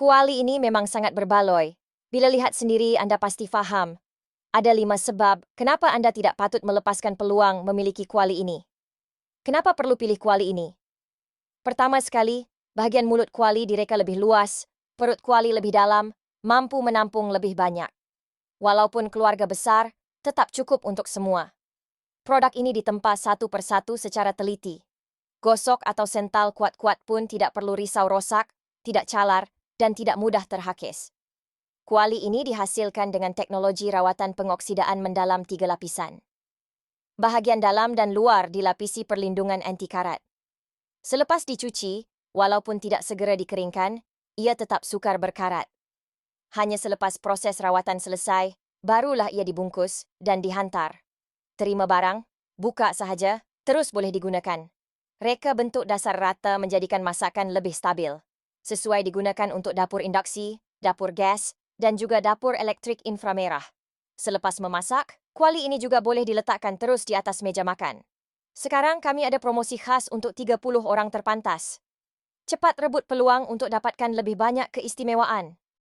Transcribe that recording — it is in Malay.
Kuali ini memang sangat berbaloi. Bila lihat sendiri, anda pasti faham. Ada lima sebab kenapa anda tidak patut melepaskan peluang memiliki kuali ini. Kenapa perlu pilih kuali ini? Pertama sekali, bahagian mulut kuali direka lebih luas, perut kuali lebih dalam, mampu menampung lebih banyak. Walaupun keluarga besar, tetap cukup untuk semua. Produk ini ditempa satu persatu secara teliti. Gosok atau sental kuat-kuat pun tidak perlu risau rosak, tidak calar, dan tidak mudah terhakis. Kuali ini dihasilkan dengan teknologi rawatan pengoksidaan mendalam tiga lapisan. Bahagian dalam dan luar dilapisi perlindungan anti karat. Selepas dicuci, walaupun tidak segera dikeringkan, ia tetap sukar berkarat. Hanya selepas proses rawatan selesai, barulah ia dibungkus dan dihantar. Terima barang, buka sahaja, terus boleh digunakan. Reka bentuk dasar rata menjadikan masakan lebih stabil sesuai digunakan untuk dapur induksi, dapur gas, dan juga dapur elektrik inframerah. Selepas memasak, kuali ini juga boleh diletakkan terus di atas meja makan. Sekarang kami ada promosi khas untuk 30 orang terpantas. Cepat rebut peluang untuk dapatkan lebih banyak keistimewaan.